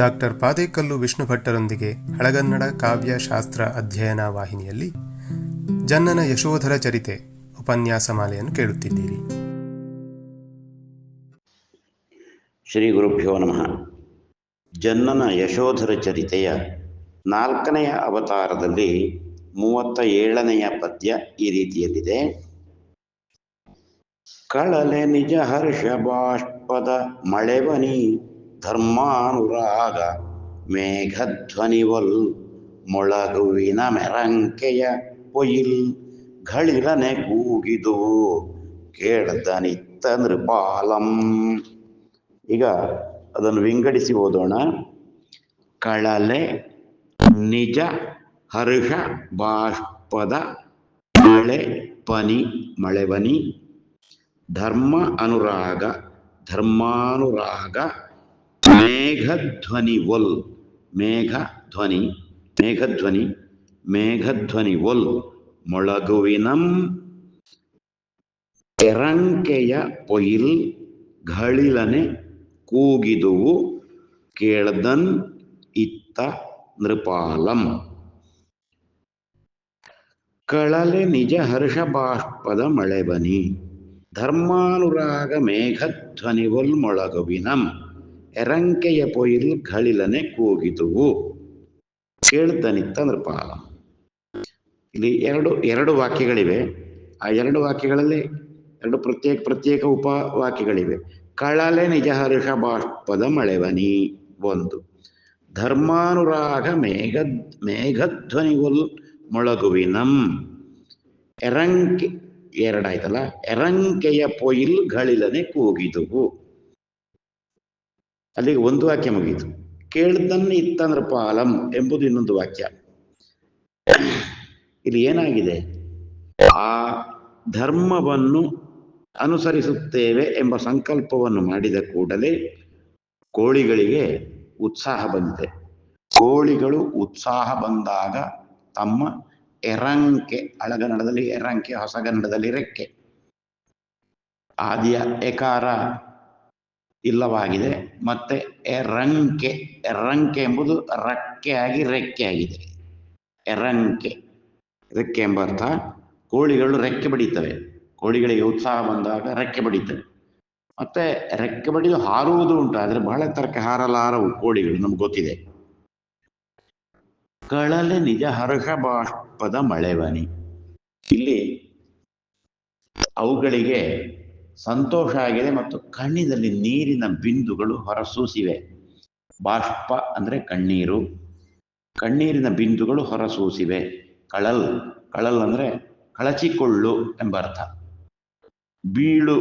Doctor Padekallu Vishnu ಭಟ್ಟರೊಂದಿಗೆ ಹಳಗನ್ನಡ ಕಾವ್ಯ ಶಾಸ್ತ್ರ ಅಧ್ಯಯನ ವಾಹಿನಿಯಲ್ಲಿ ಜನ್ನನ ಯಶೋಧರ ಚರಿತೆ ಉಪನ್ಯಾಸ ಮಾಲೆಯನ್ನು ಕೇಳುತ್ತಿದ್ದೀರಿ. ಶ್ರೀ ಗುರುಭ್ಯೋ ನಮಃ. ಜನ್ನನ ಯಶೋಧರ ಚರಿತೆಯ ನಾಲ್ಕನೆಯ ಅವತಾರದಲ್ಲಿ ಮೂವತ್ತ ಏಳನೆಯ ಪದ್ಯ ಈ ರೀತಿಯಲ್ಲಿದೆ. ಕಳಲೆ ನಿಜ ಹರ್ಷ ಬಾಷ್ಪದ ಮಳೆವನಿ ಧರ್ಮಾನುರಾಗ ಮೇಘಧ್ವನಿವಲ್ ಮೊಳಗುವಿನ ಮೆರಂಕೆಯ ಪೊಯಿಲ್ ಘಳಿರನೆ ಕೂಗಿದು ಕೇಳ್ದನಿತ್ತ ನೃಪಾಲಂ. ಈಗ ಅದನ್ನು ವಿಂಗಡಿಸಿ ಓದೋಣ. ಕಳಲೆ, ನಿಜ, ಹರ್ಷ, ಬಾಷ್ಪದ, ಮಳೆ, ಪನಿ, ಮಳೆವನಿ, ಧರ್ಮ, ಅನುರಾಗ, ಧರ್ಮಾನುರಾಗ ಮೇಘಧ್ವನಿ ಒಲ್ ಮೇಘ ಧ್ವನಿ ಮೇಘಧ್ವನಿ ಮೇಘಧ್ವನಿ ಒಲ್ ಮೊಳಗುವಿನಂ, ಎರಂಕೆಯ ಪೊಯಿಲ್, ಘಳಿಲನೆ ಕೂಗಿದುವು, ಕೇಳ್ದನ್ ಇತ್ತ ನೃಪಾಲಂ. ಕಳಲೆ ನಿಜ ಹರ್ಷ ಬಾಷ್ಪದ ಮಳೆಬನಿ ಧರ್ಮಾನುರಾಗ ಮೇಘಧ್ವನಿವಲ್ ಮೊಳಗುವಿನಂ. ಎರಂಕೆಯ ಪೊಯಿಲ್ ಗಳಿಲನೆ ಕೂಗಿದುವು. ಕೇಳ್ತಾನಿತ್ತಂದ್ರಪ್ಪ ಇಲ್ಲಿ ಎರಡು ಎರಡು ವಾಕ್ಯಗಳಿವೆ. ಆ ಎರಡು ವಾಕ್ಯಗಳಲ್ಲಿ ಎರಡು ಪ್ರತ್ಯೇಕ ಪ್ರತ್ಯೇಕ ಉಪ ವಾಕ್ಯಗಳಿವೆ ಕಳಲೆ ನಿಜ ಹರ್ಷ ಬಾಷ್ಪದ ಮಳೆವನಿ ಒಂದು. ಧರ್ಮಾನುರಾಗ ಮೇಘ ಮೇಘಧ್ವನಿಗೊಲ್ ಮೊಳಗುವಿನಂ. ಎರಂಕೆ, ಎರಡಾಯ್ತಲ್ಲ? ಎರಂಕೆಯ ಪೊಯಿಲ್ ಗಳಿಲನೆ ಕೂಗಿದುವು. ಅಲ್ಲಿಗೆ ಒಂದು ವಾಕ್ಯ ಮುಗಿಯಿತು ಕೇಳ್ದನ್ನ ಇತ್ತಂದ್ರ ಪಾಲಂ ಎಂಬುದು ಇನ್ನೊಂದು ವಾಕ್ಯ. ಇಲ್ಲಿ ಏನಾಗಿದೆ? ಆ ಧರ್ಮವನ್ನು ಅನುಸರಿಸುತ್ತೇವೆ ಎಂಬ ಸಂಕಲ್ಪವನ್ನು ಮಾಡಿದ ಕೂಡಲೇ ಕೋಳಿಗಳಿಗೆ ಉತ್ಸಾಹ ಬಂದಿದೆ. ಕೋಳಿಗಳು ಉತ್ಸಾಹ ಬಂದಾಗ ತಮ್ಮ ಎರಂಕೆ ಹಳಗನ್ನಡದಲ್ಲಿ ಎರಂಕೆ ಹೊಸಗನ್ನಡದಲ್ಲಿ ರೆಕ್ಕೆ. ಆದಿಯ ಎಕಾರ ಇಲ್ಲವಾಗಿದೆ. ಮತ್ತೆ ಎರಂಕೆ ಎರಂಕೆ ಎಂಬುದು ರಕ್ಕೆ ಆಗಿ ರೆಕ್ಕೆ ಆಗಿದೆ. ಎರಂಕೆ ರೆಕ್ಕೆ ಎಂಬ ಅರ್ಥ ಕೋಳಿಗಳು ರೆಕ್ಕೆ ಬಡಿತವೆ. ಕೋಳಿಗಳಿಗೆ ಉತ್ಸಾಹ ಬಂದಾಗ ರೆಕ್ಕೆ ಬಡಿತವೆ. ಮತ್ತೆ ರೆಕ್ಕೆ ಬಡಿದು ಹಾರುವುದು ಉಂಟು, ಆದರೆ ಬಹಳ ತರಕ್ಕೆ ಹಾರಲಾರವು ಕೋಳಿಗಳು, ನಮ್ಗೆ ಗೊತ್ತಿದೆ. ಕಳಲೆ ನಿಜ ಹರ್ಹ ಬಾಷ್ಪದ ಮಳೆವನಿ. ಇಲ್ಲಿ ಅವುಗಳಿಗೆ ಸಂತೋಷ ಆಗಿದೆ ಮತ್ತು ಕಣ್ಣಿನಲ್ಲಿ ನೀರಿನ ಬಿಂದುಗಳು ಹೊರಸೂಸಿವೆ. ಬಾಷ್ಪ ಅಂದರೆ ಕಣ್ಣೀರು. ಕಣ್ಣೀರಿನ ಬಿಂದುಗಳು ಹೊರಸೂಸಿವೆ. ಕಳಲ್ ಕಳಲ್ ಅಂದರೆ ಕಳಚಿಕೊಳ್ಳು ಎಂಬ ಅರ್ಥ. ಬೀಳು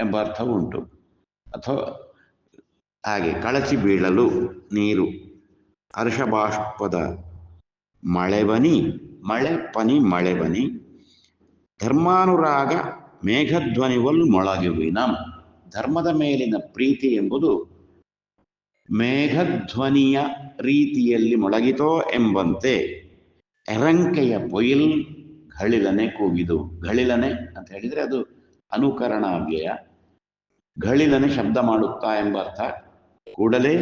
ಎಂಬ ಅರ್ಥ ಉಂಟು. ಅಥವಾ ಹಾಗೆ ಕಳಚಿ ಬೀಳಲು ನೀರು. ಹರ್ಷಬಾಷ್ಪದ ಮಳೆಬನಿ ಮಳೆ ಪನಿ ಮಳೆಬನಿ ಧರ್ಮಾನುರಾಗ ಮೇಘಧ್ವನಿವಲ್ ಮೊಳಗುವಿನ ಧರ್ಮದ ಮೇಲಿನ ಪ್ರೀತಿ ಎಂಬುದು ಮೇಘಧ್ವನಿಯ ರೀತಿಯಲ್ಲಿ ಮೊಳಗಿತೋ ಎಂಬಂತೆ ಎರಂಕೆಯ ಪೊಯಿಲ್ ಘಳಿಲನೆ ಕೂಗಿದು. ಘಳಿಲನೆ ಅಂತ ಹೇಳಿದರೆ ಅದು ಅನುಕರಣ ಅವ್ಯಯ. ಘಳಿಲನೆ ಶಬ್ದ ಮಾಡುತ್ತಾ ಎಂಬ ಅರ್ಥ. ಕೂಡಲೇ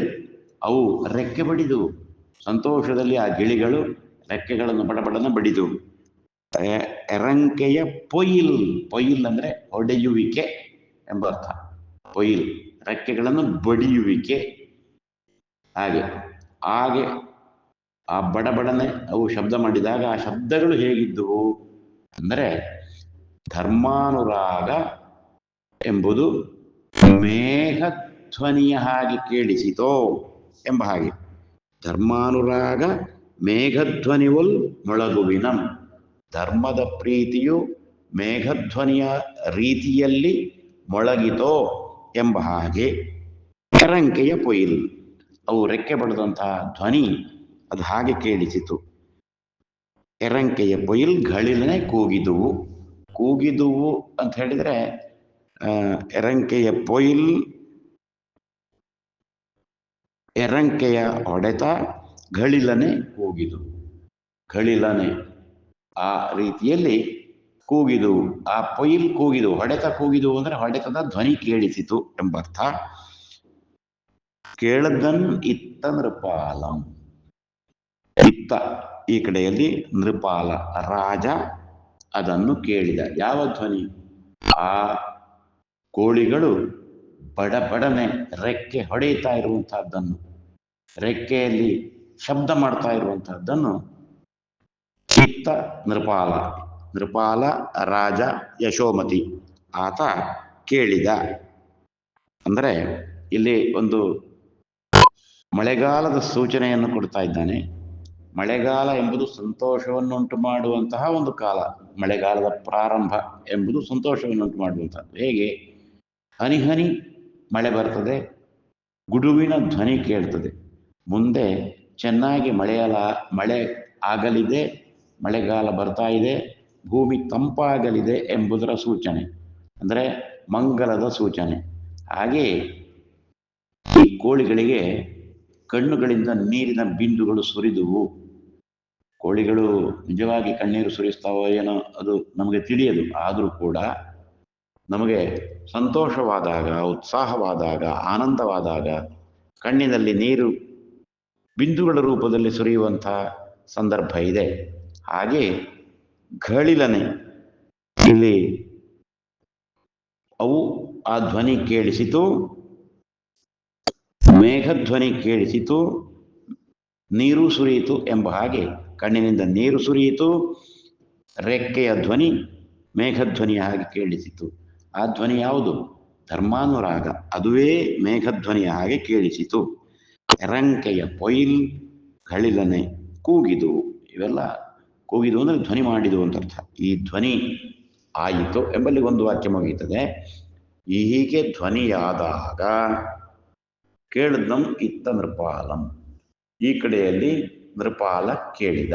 ಅವು ರೆಕ್ಕೆ ಬಡಿದು, ಸಂತೋಷದಲ್ಲಿ ಆ ಗಿಳಿಗಳು ರೆಕ್ಕೆಗಳನ್ನು ಬಡಬಡನ ಬಡಿದು. ಎರಂಕೆಯ ಪೊಯಿಲ್ ಪೊಯಿಲ್ ಅಂದ್ರೆ ಹೊಡೆಯುವಿಕೆ ಎಂಬ ಅರ್ಥ. ಪೊಯಿಲ್, ರೆಕ್ಕೆಗಳನ್ನು ಬಡಿಯುವಿಕೆ. ಹಾಗೆ ಹಾಗೆ ಆ ಬಡಬಡನೆ ಅವು ಶಬ್ದ ಮಾಡಿದಾಗ ಆ ಶಬ್ದಗಳು ಹೇಗಿದ್ದವು ಅಂದರೆ ಧರ್ಮಾನುರಾಗ ಎಂಬುದು ಮೇಘಧ್ವನಿಯ ಹಾಗೆ ಕೇಳಿಸಿತೋ ಎಂಬ ಹಾಗೆ. ಧರ್ಮಾನುರಾಗ ಮೇಘಧ್ವನಿವಲ್ ಮೊಳಗುವಿನಂ. ಧರ್ಮದ ಪ್ರೀತಿಯು ಮೇಘಧ್ವನಿಯ ರೀತಿಯಲ್ಲಿ ಮೊಳಗಿತೋ ಎಂಬ ಹಾಗೆ. ಕರಂಕೆಯ ಪೊಯಿಲ್ ಅವು ರೆಕ್ಕೆ ಬಡದಂತಹ ಧ್ವನಿ. ಅದು ಹಾಗೆ ಕೇಳಿಸಿತು. ಎರಂಕೆಯ ಪೊಯಿಲ್ ಘಳಿಲನೆ ಕೂಗಿದುವು. ಕೂಗಿದುವು ಅಂತ ಹೇಳಿದ್ರೆ ಎರಂಕೆಯ ಪೊಯಿಲ್ ಎರಂಕೆಯ ಹೊಡೆತ ಘಳಿಲನೆ ಕೂಗಿದು ಘಳಿಲನೆ ಆ ರೀತಿಯಲ್ಲಿ ಕೂಗಿದು, ಆ ಪೊಯಿಲ್ ಕೂಗಿದು, ಹೊಡೆತ ಕೂಗಿದು ಅಂದ್ರೆ ಹೊಡೆತದ ಧ್ವನಿ ಕೇಳಿಸಿತು ಎಂಬರ್ಥ. ಕೇಳದನ್ ಇತ್ತ ನೃಪಾಲಂ. ಇತ್ತ ಈ ಕಡೆಯಲ್ಲಿ ನೃಪಾಲ ರಾಜ ಅದನ್ನು ಕೇಳಿದ. ಯಾವ ಧ್ವನಿ? ಆ ಕೋಳಿಗಳು ಬಡಬಡನೆ ರೆಕ್ಕೆ ಹೊಡೆಯುತ್ತಾ ಇರುವಂತಹದ್ದನ್ನು, ರೆಕ್ಕೆಯಲ್ಲಿ ಶಬ್ದ ಮಾಡ್ತಾ ಇರುವಂತಹದ್ದನ್ನು ಇತ್ತ ನೃಪಾಲ ನೃಪಾಲ ರಾಜ ಯಶೋಮತಿ ಆತ ಕೇಳಿದ, ಅಂದರೆ ಇಲ್ಲಿ ಒಂದು ಮಳೆಗಾಲದ ಸೂಚನೆಯನ್ನು ಕೊಡ್ತಾ ಇದ್ದಾನೆ. ಮಳೆಗಾಲ ಎಂಬುದು ಸಂತೋಷವನ್ನುಂಟು ಮಾಡುವಂತಹ ಒಂದು ಕಾಲ. ಮಳೆಗಾಲದ ಪ್ರಾರಂಭ ಎಂಬುದು ಸಂತೋಷವನ್ನುಂಟು ಮಾಡುವಂಥದ್ದು. ಹೇಗೆ? ಹನಿ ಹನಿ ಮಳೆ ಬರ್ತದೆ, ಗುಡುವಿನ ಧ್ವನಿ ಕೇಳ್ತದೆ. ಮುಂದೆ ಚೆನ್ನಾಗಿ ಮಳೆಯಲ, ಮಳೆ ಆಗಲಿದೆ ಮಳೆಗಾಲ ಬರ್ತಾ ಇದೆ, ಭೂಮಿ ತಂಪಾಗಲಿದೆ ಎಂಬುದರ ಸೂಚನೆ, ಅಂದರೆ ಮಂಗಲದ ಸೂಚನೆ. ಹಾಗೆ ಈ ಕೋಳಿಗಳಿಗೆ ಕಣ್ಣುಗಳಿಂದ ನೀರಿನ ಬಿಂದುಗಳು ಸುರಿದುವು. ಕೋಳಿಗಳು ನಿಜವಾಗಿ ಕಣ್ಣೀರು ಸುರಿಸ್ತಾವೋ ಏನೋ ಅದು ನಮಗೆ ತಿಳಿಯದು. ಆದರೂ ಕೂಡ ನಮಗೆ ಸಂತೋಷವಾದಾಗ, ಉತ್ಸಾಹವಾದಾಗ, ಆನಂದವಾದಾಗ ಕಣ್ಣಿನಲ್ಲಿ ನೀರು ಬಿಂದುಗಳ ರೂಪದಲ್ಲಿ ಸುರಿಯುವಂತಹ ಸಂದರ್ಭ ಇದೆ. ಹಾಗೆ ಘಳಿಲನೆ. ಇಲ್ಲಿ ಅವು ಆ ಧ್ವನಿ ಕೇಳಿಸಿತು, ಮೇಘಧ್ವನಿ ಕೇಳಿಸಿತು, ನೀರು ಸುರಿಯಿತು ಎಂಬ ಹಾಗೆ ಕಣ್ಣಿನಿಂದ ನೀರು ಸುರಿಯಿತು, ರೆಕ್ಕೆಯ ಧ್ವನಿ ಮೇಘಧ್ವನಿಯ ಹಾಗೆ ಕೇಳಿಸಿತು. ಆ ಧ್ವನಿ ಯಾವುದು? ಧರ್ಮಾನುರಾಗ. ಅದುವೇ ಮೇಘಧ್ವನಿಯ ಹಾಗೆ ಕೇಳಿಸಿತು. ರಂಕೆಯ ಪೊಯಿಲ್ ಗಳಿಲನೆ ಕೂಗಿದು ಇವೆಲ್ಲ ಕೂಗಿದು ಅಂದರೆ ಧ್ವನಿ ಮಾಡಿದು ಅಂತ ಅರ್ಥ. ಈ ಧ್ವನಿ ಆಯಿತು ಎಂಬಲ್ಲಿ ಒಂದು ವಾಕ್ಯ ಮುಗಿಯುತ್ತದೆ. ಹೀಗೆ ಧ್ವನಿಯಾದಾಗ ಕೇಳಿದಂ ಇತ್ತ ನೃಪಾಲಂ. ಈ ಕಡೆಯಲ್ಲಿ ನೃಪಾಲ ಕೇಳಿದ.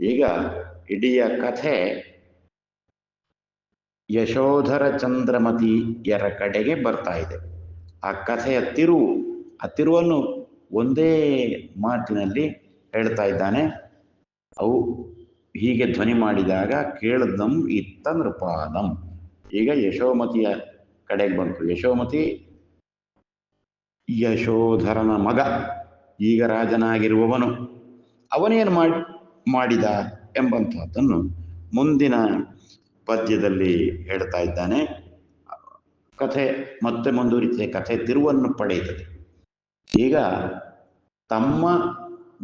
ಈಗ ಇಡಿಯ ಕಥೆ ಯಶೋಧರ ಚಂದ್ರಮತಿಯರ ಕಡೆಗೆ ಬರ್ತಾ ಇದೆ. ಆ ಕಥೆಯ ತಿರುವು ಆ ತಿರುವನ್ನು ಒಂದೇ ಮಾತಿನಲ್ಲಿ ಹೇಳ್ತಾ ಇದ್ದಾನೆ. ಅವು ಹೀಗೆ ಧ್ವನಿ ಮಾಡಿದಾಗ ಕೇಳದಂ ಇತ್ತ ನೃಪಾದಂ. ಈಗ ಯಶೋಮತಿಯ ಕಡೆಗೆ ಬಂತು. ಯಶೋಮತಿ, ಯಶೋಧರನ ಮಗ, ಈಗ ರಾಜನಾಗಿರುವವನು. ಅವನೇನು ಮಾಡಿ, ಮಾಡಿದ ಎಂಬಂತಹದ್ದನ್ನು ಮುಂದಿನ ಪದ್ಯದಲ್ಲಿ ಹೇಳ್ತಾ ಇದ್ದಾನೆ. ಕಥೆ ಮತ್ತೆ ಮುಂದುವರಿತದೆ ಕಥೆ ತಿರುವನ್ನು ಪಡೆಯುತ್ತದೆ. ಈಗ ತಮ್ಮ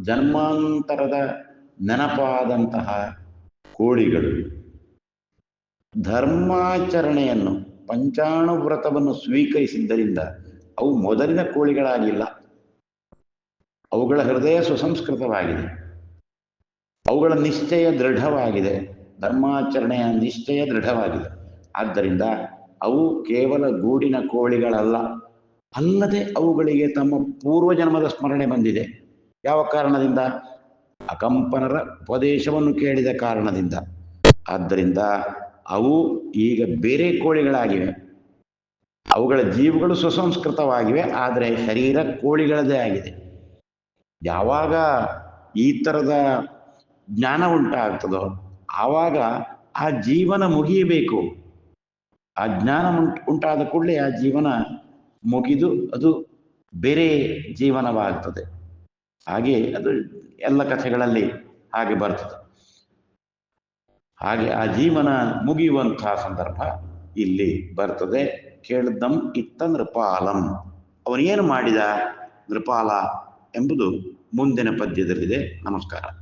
ಜನ್ಮಾಂತರದ ನೆನಪಾದಂತಹ ಕೋಳಿಗಳು. ಧರ್ಮಾಚರಣೆಯನ್ನು ಪಂಚಾಣು ವ್ರತವನ್ನು ಸ್ವೀಕರಿಸಿದ್ದರಿಂದ ಅವು ಮೊದಲಿನ ಕೋಳಿಗಳಾಗಿಲ್ಲ. ಅವುಗಳ ಹೃದಯ ಸುಸಂಸ್ಕೃತವಾಗಿದೆ. ಅವುಗಳ ನಿಶ್ಚಯ ದೃಢವಾಗಿದೆ. ಧರ್ಮಾಚರಣೆಯ ನಿಶ್ಚಯ ದೃಢವಾಗಿದೆ. ಆದ್ದರಿಂದ ಅವು ಕೇವಲ ಗೂಡಿನ ಕೋಳಿಗಳಲ್ಲ. ಅಲ್ಲದೆ ಅವುಗಳಿಗೆ ತಮ್ಮ ಪೂರ್ವಜನ್ಮದ ಸ್ಮರಣೆ ಬಂದಿದೆ. ಯಾವ ಕಾರಣದಿಂದ? ಅಕಂಪನರ ಉಪದೇಶವನ್ನು ಕೇಳಿದ ಕಾರಣದಿಂದ. ಆದ್ದರಿಂದ ಅವು ಈಗ ಬೇರೆ ಕೋಳಿಗಳಾಗಿವೆ. ಅವುಗಳ ಜೀವಗಳು ಸುಸಂಸ್ಕೃತವಾಗಿವೆ, ಆದರೆ ಶರೀರ ಕೋಳಿಗಳದೇ ಆಗಿದೆ. ಯಾವಾಗ ಈ ಥರದ ಜ್ಞಾನ ಉಂಟಾಗ್ತದೋ, ಆವಾಗ ಆ ಜೀವನ ಮುಗಿಯಬೇಕು. ಆ ಜ್ಞಾನ ಉಂಟ್, ಉಂಟಾದ ಕೂಡಲೇ ಆ ಜೀವನ ಮುಗಿದು ಅದು ಬೇರೆ ಜೀವನವಾಗ್ತದೆ. ಹಾಗೆ ಅದು ಎಲ್ಲ ಕಥೆಗಳಲ್ಲಿ ಹಾಗೆ ಬರ್ತದೆ. ಹಾಗೆ ಆ ಜೀವನ ಮುಗಿಯುವಂತಹ ಸಂದರ್ಭ ಇಲ್ಲಿ ಬರ್ತದೆ. ಕೇಳಿದ್ದಂ ಇತ್ತ ನೃಪಾಲಂ. ಅವನೇನು ಮಾಡಿದ ನೃಪಾಲ ಎಂಬುದು ಮುಂದಿನ ಪದ್ಯದಲ್ಲಿದೆ. ನಮಸ್ಕಾರ.